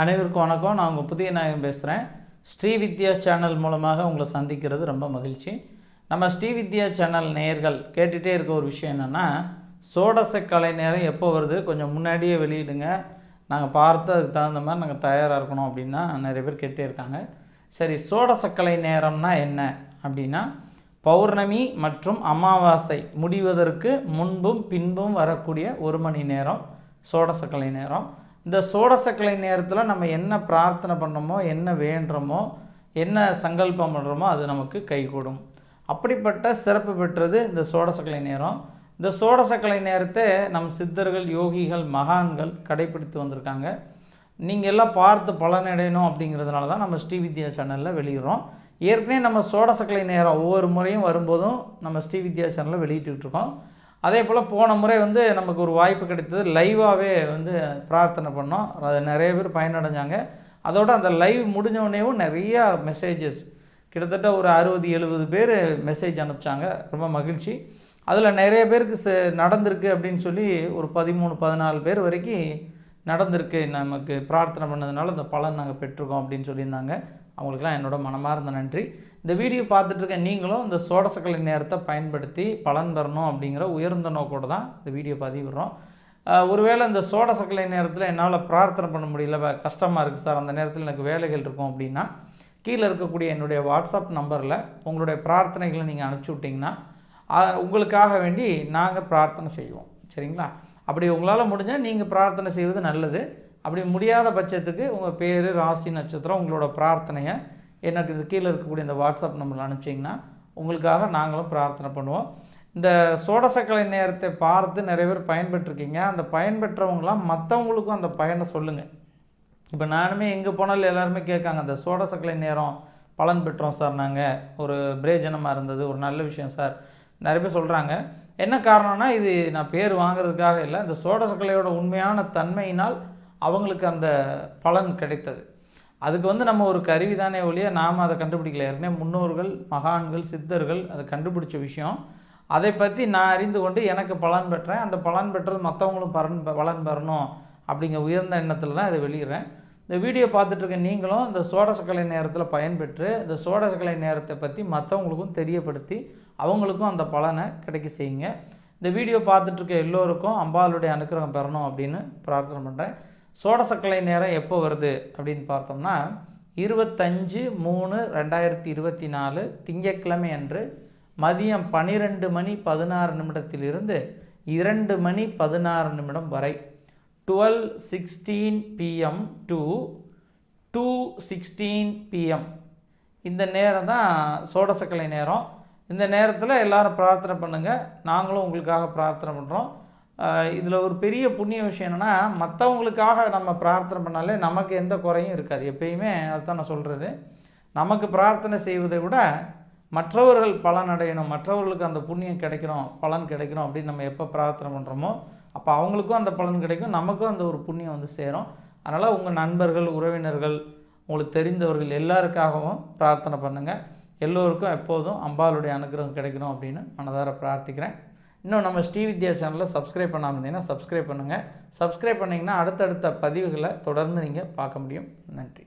அனைவருக்கும் வணக்கம். நான் உங்கள் புதிய நாயகன் பேசுகிறேன் ஸ்ரீ வித்யா சேனல் மூலமாக உங்களை சந்திக்கிறது ரொம்ப மகிழ்ச்சி. நம்ம ஸ்ரீ வித்யா சேனல் நேயர்கள் கேட்டுகிட்டே இருக்க ஒரு விஷயம் என்னென்னா சோடச கலை நேரம் எப்போ வருது? கொஞ்சம் முன்னாடியே வெளியிடுங்க. நாங்கள் பார்த்து அதுக்கு தகுந்த மாதிரி நாங்கள் தயாராக இருக்கணும் அப்படின்னா நிறைய பேர் கேட்டே இருக்காங்க. சரி சோடசக்கலை நேரம்னா என்ன அப்படின்னா பௌர்ணமி மற்றும் அமாவாசை முடிவதற்கு முன்பும் பின்பும் வரக்கூடிய ஒரு மணி நேரம் சோடசக்கலை நேரம். இந்த சோடசக்கலை நேரத்தில் நம்ம என்ன பிரார்த்தனை பண்ணோமோ என்ன வேண்டுறோமோ என்ன சங்கல்பம் பண்ணுறோமோ அது நமக்கு கைகூடும். அப்படிப்பட்ட சிறப்பு பெற்றது இந்த சோடசக்கலை நேரம். இந்த சோடசக்கலை நேரத்தை நம் சித்தர்கள் யோகிகள் மகான்கள் கடைப்பிடித்து வந்திருக்காங்க. நீங்கள் எல்லாம் பார்த்து பலனடையணும் அப்படிங்கிறதுனால தான் நம்ம ஸ்ரீவித்யா சேனலில் வெளியிடுறோம். ஏற்கனவே நம்ம சோடசக்கலை நேரம் ஒவ்வொரு முறையும் வரும்போதும் நம்ம ஸ்ரீவித்யா சேனலில் வெளியிட்டுக்கிட்டு இருக்கோம். அதே போல் போன முறை வந்து நமக்கு ஒரு வாய்ப்பு கிடைத்தது. லைவாகவே வந்து பிரார்த்தனை பண்ணோம். அது நிறைய பேர் பயனடைஞ்சாங்க. அதோட அந்த லைவ் முடிஞ்ச நிறையா மெசேஜஸ். கிட்டத்தட்ட ஒரு அறுபது எழுபது பேர் மெசேஜ் அனுப்பிச்சாங்க. ரொம்ப மகிழ்ச்சி. அதில் நிறைய பேருக்கு ச நடந்திருக்கு அப்படின்னு சொல்லி ஒரு பதிமூணு பதினாலு பேர் வரைக்கும் நடந்திருக்கு நமக்கு பிரார்த்தனை பண்ணதுனால அந்த பலன் நாங்கள் பெற்றிருக்கோம் அப்படின்னு சொல்லியிருந்தாங்க. அவங்களுக்குலாம் என்னோட மனமார்ந்த நன்றி. இந்த வீடியோ பார்த்துட்ருக்க நீங்களும் இந்த சோடசக்கலை நேரத்தை பயன்படுத்தி பலன் பெறணும் அப்படிங்கிற உயர்ந்த நோக்கோடு தான் இந்த வீடியோ பதிவிடுறோம். ஒருவேளை இந்த சோடசக்கலை நேரத்தில் என்னால் பிரார்த்தனை பண்ண முடியல கஷ்டமாக இருக்குது சார் அந்த நேரத்தில் எனக்கு வேலைகள் இருக்கும் அப்படின்னா கீழே இருக்கக்கூடிய என்னுடைய வாட்ஸ்அப் நம்பரில் உங்களுடைய பிரார்த்தனைகளை நீங்கள் அனுப்பிச்சி விட்டிங்கன்னா உங்களுக்காக வேண்டி நாங்கள் பிரார்த்தனை செய்வோம். சரிங்களா? அப்படி உங்களால் முடிஞ்சால் நீங்கள் பிரார்த்தனை செய்வது நல்லது. அப்படி முடியாத பட்சத்துக்கு உங்கள் பேர் ராசி நட்சத்திரம் உங்களோட பிரார்த்தனையை எனக்கு இது கீழே இருக்கக்கூடிய இந்த வாட்ஸ்அப் நம்பரில் அனுப்பிச்சிங்கன்னா உங்களுக்காக நாங்களும் பிரார்த்தனை பண்ணுவோம். இந்த சோடசக்கலை நேரத்தை பார்த்து நிறைய பேர் பயன்பெற்றிருக்கீங்க. அந்த பயன்பெற்றவங்களாம் மற்றவங்களுக்கும் அந்த பயனை சொல்லுங்கள் இப்போ நானுமே எங்கே போனாலும் எல்லாருமே கேட்காங்க அந்த சோடசக்கலை நேரம் பலன் பெற்றோம் சார் நாங்கள் ஒரு பிரயோஜனமாக இருந்தது ஒரு நல்ல விஷயம் சார். நிறைய பேர் சொல்கிறாங்க என்ன காரணம்னா இது நான் பேர் வாங்குறதுக்காக இல்லை இந்த சோடசக்கலையோட உண்மையான தன்மையினால் அவங்களுக்கு அந்த பலன் கிடைத்தது. அதுக்கு வந்து நம்ம ஒரு கருவி தானே ஒழிய நாம் அதை கண்டுபிடிக்கல. ஏற்கனவே முன்னோர்கள் மகான்கள் சித்தர்கள் அதை கண்டுபிடிச்ச விஷயம். அதை பற்றி நான் அறிந்து கொண்டு எனக்கு பலன் பெற்றேன். அந்த பலன் பெற்றது மற்றவங்களும் பலன் பலன் பெறணும் அப்படிங்கிற உயர்ந்த எண்ணத்தில் தான் இதை வெளியிடுறேன் இந்த வீடியோ பார்த்துட்டு இருக்க நீங்களும் இந்த சோடசக்கலை நேரத்தில் பயன்பெற்று இந்த சோடசக்கலை நேரத்தை பற்றி மற்றவங்களுக்கும் தெரியப்படுத்தி அவங்களுக்கும் அந்த பலனை கிடைக்க செய்யுங்க. இந்த வீடியோ பார்த்துட்ருக்க எல்லோருக்கும் அம்பாளுடைய அனுக்கிரகம் பெறணும் அப்படின்னு பிரார்த்தனை பண்ணுறேன் சோடசக்கலை நேரம் எப்போ வருது அப்படின்னு பார்த்தோம்னா இருபத்தஞ்சு மூணு ரெண்டாயிரத்தி இருபத்தி நாலு திங்கட்கிழமை அன்று மதியம் பன்னிரெண்டு மணி பதினாறு நிமிடத்திலிருந்து இரண்டு மணி பதினாறு நிமிடம் வரை twelve sixteen PM to two sixteen PM இந்த நேரம் தான் சோடசக்கலை நேரம். இந்த நேரத்தில் எல்லோரும் பிரார்த்தனை பண்ணுங்கள் நாங்களும் உங்களுக்காக பிரார்த்தனை பண்ணுறோம் இதில் ஒரு பெரிய புண்ணிய விஷயம் என்னென்னா மற்றவங்களுக்காக நம்ம பிரார்த்தனை பண்ணாலே நமக்கு எந்த குறையும் இருக்காது. எப்பயுமே அதுதான் நான் சொல்கிறது நமக்கு பிரார்த்தனை செய்வதை விட மற்றவர்கள் பலன் அடையணும் மற்றவர்களுக்கு அந்த புண்ணியம் கிடைக்கணும் பலன் கிடைக்கணும் அப்படின்னு நம்ம எப்போ பிரார்த்தனை பண்ணுறோமோ அப்போ அவங்களுக்கும் அந்த பலன் கிடைக்கும் நமக்கும் அந்த ஒரு புண்ணியம் வந்து சேரும். அதனால் உங்கள் நண்பர்கள் உறவினர்கள் உங்களுக்கு தெரிந்தவர்கள் எல்லாருக்காகவும் பிரார்த்தனை பண்ணுங்கள் எல்லோருக்கும் எப்போதும் அம்பாளுடைய அனுகிரகம் கிடைக்கணும் அப்படின்னு மனதார பிரார்த்திக்கிறேன். இன்னும் நம்ம ஸ்ரீவித்யா சேனலில் சப்ஸ்கிரைப் பண்ணாமல் இருந்தீங்கன்னா சப்ஸ்கிரைப் பண்ணுங்கள் சப்ஸ்கிரைப் பண்ணிங்கன்னா அடுத்தடுத்த பதிவுகளை தொடர்ந்து நீங்கள் பார்க்க முடியும். நன்றி.